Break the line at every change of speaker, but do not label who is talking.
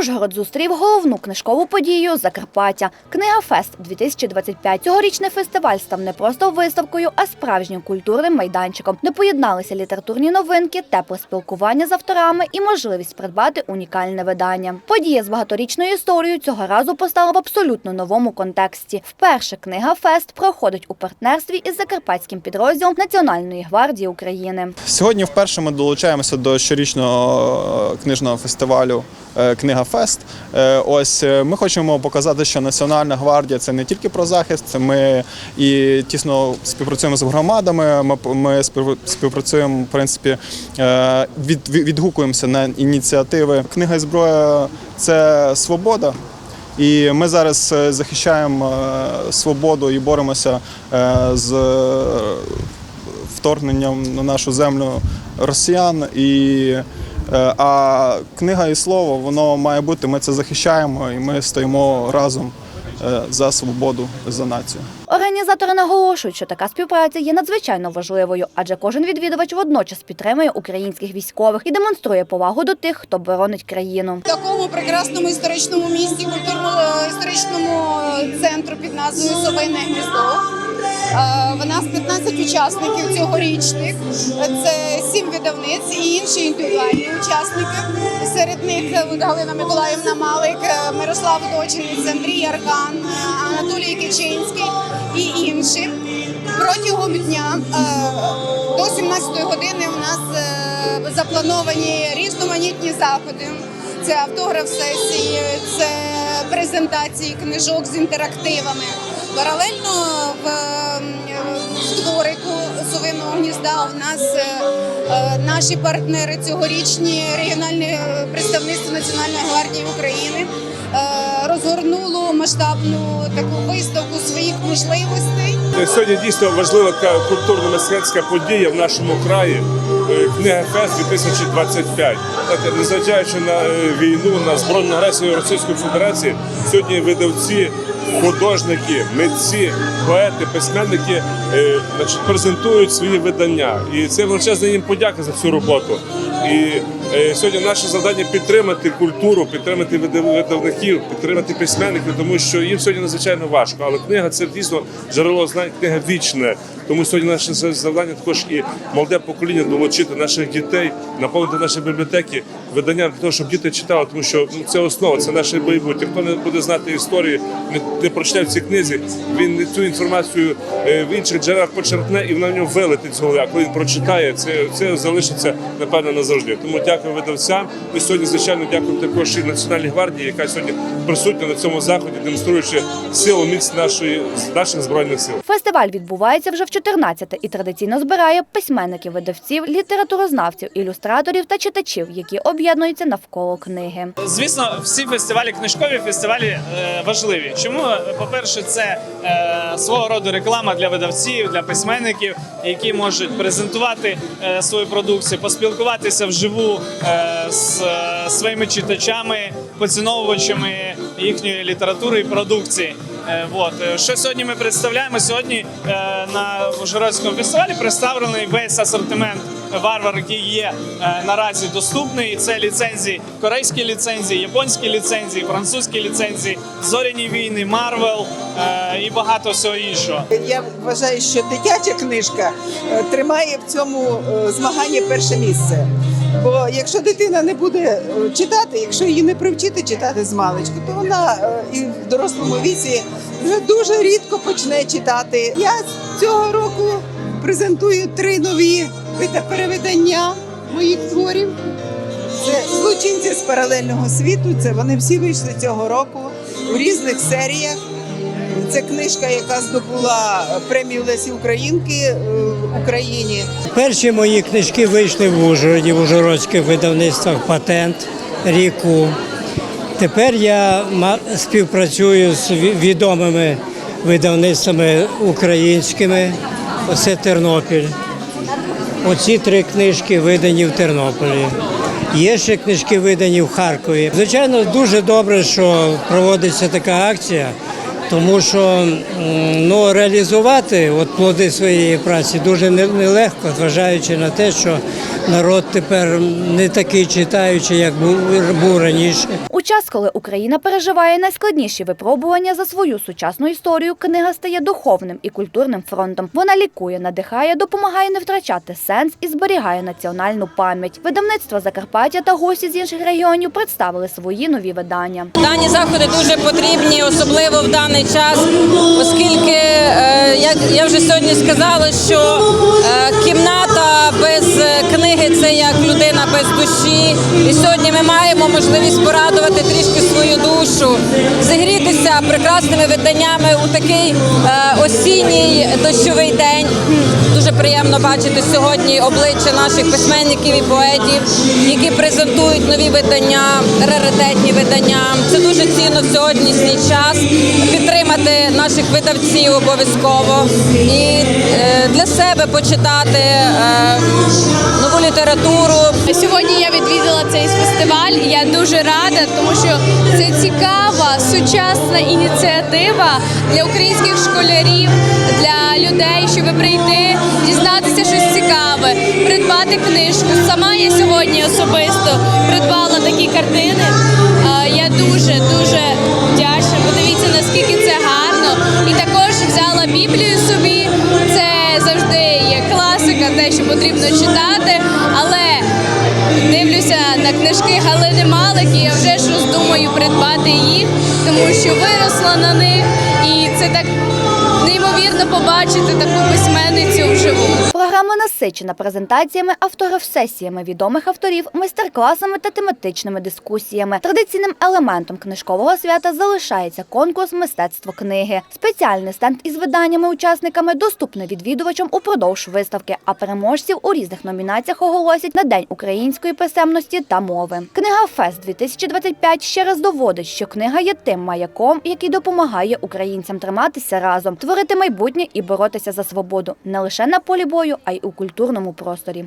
Ужгород зустрів головну книжкову подію Закарпаття. Книга Фест 2025 Цьогорічний фестиваль став не просто виставкою, а справжнім культурним майданчиком, де поєдналися літературні новинки, тепле спілкування з авторами і можливість придбати унікальне видання. Подія з багаторічною історією цього разу постала в абсолютно новому контексті. Вперше книга Фест проходить у партнерстві із закарпатським підрозділом Національної гвардії України.
Сьогодні вперше ми долучаємося до щорічного е, книжного фестивалю е, Фест. Е, Ось е, ми хочемо показати, що Національна гвардія це не тільки про захист. Ми і тісно співпрацюємо з громадами. Ми, ми співпрацюємо, в принципі, е, від, від- відгукуємося на ініціативи. Книга і зброя це свобода. І ми зараз захищаємо свободу і боремося з вторгненням на нашу землю росіян. І, а книга і слово воно має бути. Ми це захищаємо і ми стоїмо разом е, за свободу, за націю.
Організатори наголошують, що така співпраця є надзвичайно важливою, адже кожен відвідувач водночас підтримує українських військових і демонструє повагу до тих, хто боронить країну.
В такому прекрасному історичному місті, культурно-історичному центру під назвою Совине гніздо. Е, В нас 15 учасників цьогорічних. Це сім видавниць і інші індивідуальні учасники. Серед них е, Галина Миколаївна Малик, е, Мирослав Дочинець, Андрій Аркан, Анатолій Кичинський і інші. Протягом дня до 17 години у нас заплановані різноманітні заходи. Це автограф сесії, це презентації книжок з інтерактивами. Паралельно в, ем, в дворику совиного гнізда у нас е, е, наші партнери цьогорічні регіональне представництво Національної гвардії України е, розгорнуло масштабну таку виставку своїх можливостей.
Сьогодні дійсно важлива така культурно-мистецька подія в нашому краї. е, Книга Фест 2025. Знаєте, Незважаючи на е, війну, на збройну агресію Російської Федерації, сьогодні видавці, художники, митці, поети, письменники е, значить, презентують свої видання. І це величезна їм подяка за цю роботу. І е, сьогодні наше завдання підтримати культуру, підтримати видав- видавників, підтримати письменників, тому що їм сьогодні надзвичайно важко. Але книга це дійсно джерело знань, книга вічне. Тому сьогодні наше за- завдання також і молоде покоління долучити наших дітей, наповнити наші бібліотеки виданням для того, щоб діти читали, тому що ну, це основа, це наше майбутнє. Хто не буде знати історію, не, не прочитає в цій книзі, він цю інформацію е, в інших джерелах почерпне і вона в нього вилетить з голови. А коли він прочитає, це, це залишиться напевно назавжди. Тому дякую видавцям. І сьогодні, звичайно, дякую також і Національній гвардії, яка сьогодні присутня на цьому заході, демонструючи силу міць нашої наших збройних сил.
Фестиваль відбувається вже в 14-те і традиційно збирає письменників, видавців, літературознавців, ілюстраторів та читачів, які об'єднуються навколо книги.
Звісно, всі фестивалі книжкові фестивалі е, важливі. Чому? По-перше, це е, свого роду реклама для видавців, для письменників, які можуть презентувати е, свою продукцію, поспілкуватися вживу е, з е, своїми читачами, поціновувачами їхньої літератури і продукції. Е, Вот. Е, Що сьогодні ми представляємо? Сьогодні е, на Ужгородському фестивалі представлений весь асортимент варвар, який є наразі доступний. Це ліцензії, корейські ліцензії, японські ліцензії, французькі ліцензії, зоряні війни, Марвел і багато всього іншого.
Я вважаю, що дитяча книжка тримає в цьому змаганні перше місце. Бо якщо дитина не буде е, читати, якщо її не привчити читати з маличку, то вона е, і в дорослому віці вже дуже рідко почне читати. Я цього року презентую три нові перевидання моїх творів. Це злочинці з паралельного світу. Це вони всі вийшли цього року у різних серіях. Це книжка, яка здобула премію Лесі Українки е, в Україні.
Перші мої книжки вийшли в Ужгороді, в Ужгородських видавництвах Патент, Ріку. Тепер я співпрацюю з відомими видавництвами українськими. Оце Тернопіль. Оці три книжки видані в Тернополі. Є ще книжки видані в Харкові. Звичайно, дуже добре, що проводиться така акція, тому що ну, реалізувати от плоди своєї праці дуже нелегко, зважаючи на те, що народ тепер не такий читаючий, як був, раніше.
Час, коли Україна переживає найскладніші випробування за свою сучасну історію, книга стає духовним і культурним фронтом. Вона лікує, надихає, допомагає не втрачати сенс і зберігає національну пам'ять. Видавництва Закарпаття та гості з інших регіонів представили свої нові видання.
Дані заходи дуже потрібні, особливо в даний час, оскільки, е, я вже сьогодні сказала, що е, кімната книги це як людина без душі. І сьогодні ми маємо можливість порадувати трішки свою душу, зігрітися прекрасними виданнями у такий е, осінній дощовий день. Дуже приємно бачити сьогодні обличчя наших письменників і поетів, які презентують нові видання, раритетні видання. Це дуже цінно в сьогоднішній час підтримати наших видавців обов'язково і е, для себе почитати е, нову літературу.
Сьогодні я відвідала цей фестиваль. і Я дуже рада, тому що це цікава сучасна ініціатива для українських школярів, для людей, щоб прийти, дізнатися щось цікаве, придбати книжку. Сама я сьогодні особисто придбала такі картини. Е, Я дуже дуже вдячна. Подивіться, наскільки це гарно. І також взяла Біблію собі. Це завжди є класика, те, що потрібно читати. Але дивлюся на книжки Галини Малик і я вже ж роздумаю придбати їх, тому що виросла на них, і це так побачити таку письменницю вживу.
Програма насичена презентаціями, автограф-сесіями відомих авторів, майстер-класами та тематичними дискусіями. Традиційним елементом книжкового свята залишається конкурс мистецтво книги. Спеціальний стенд із виданнями-учасниками доступний відвідувачам упродовж виставки, а переможців у різних номінаціях оголосять на День української писемності та мови. Книга Фест 2025 ще раз доводить, що книга є тим маяком, який допомагає українцям триматися разом, творити майбутнє і боротися за свободу не лише на полі бою, а й у культурному просторі.